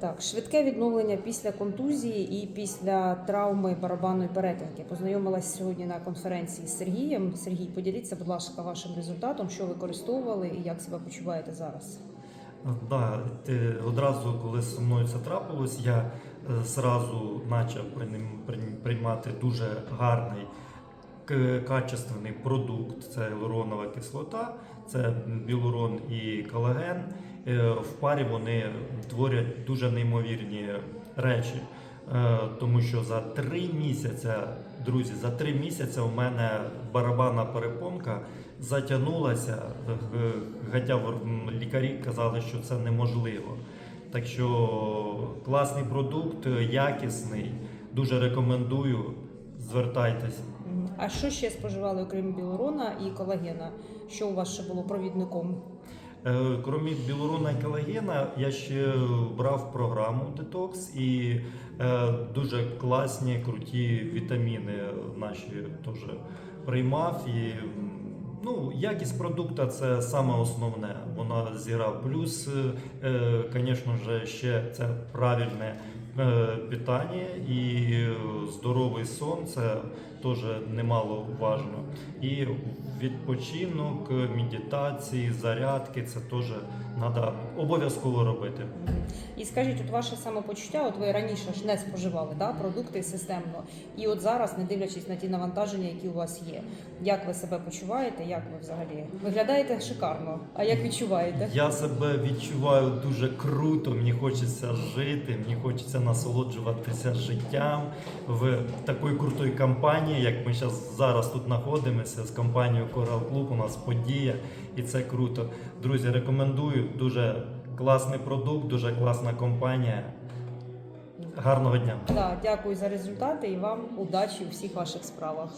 Так, швидке відновлення після контузії і після травми барабанної перетинки. Познайомилася сьогодні на конференції з Сергієм. Сергій, поділіться, будь ласка, вашим результатом, що використовували і як себе почуваєте зараз. Да, одразу, коли зі мною це трапилось, я е, зразу почав прийм- прийм- приймати дуже гарний качественний продукт. Це гіалуронова кислота, це білурон і колаген. Е, В парі вони творять дуже неймовірні речі. Е, Тому що за три місяці, друзі, за три місяці у мене барабанна перепонка затягнулася, хоча лікарі казали, що це неможливо. Так що класний продукт, якісний, дуже рекомендую. Звертайтесь. А що ще споживали, окрім білорона і колагена? Що у вас ще було провідником? Е, Крім білорона і колагена, я ще брав програму Detox і е, дуже класні, круті вітаміни наші теж приймав. І ну, якість продукту це саме основне. Вона зіграв. Плюс, звісно ж, ще це правильне питання і е, здоровий сон це теж немало важно. І відпочинок, медитації, зарядки це теж треба обов'язково робити. І скажіть, от ваше самопочуття, от ви раніше ж не споживали да, продукти системно, і от зараз, не дивлячись на ті навантаження, які у вас є, як ви себе почуваєте? Як ви взагалі виглядаєте шикарно? А як відчуваєте? Я себе відчуваю дуже круто. Мені хочеться жити, мені хочеться насолоджуватися життям в такої крутої компанії, як ми зараз зараз тут знаходимося з компанією Coral Club. У нас подія, і це круто. Друзі, рекомендую. Дуже класний продукт, дуже класна компанія. Гарного дня! Да, дякую за результати і вам удачі у всіх ваших справах.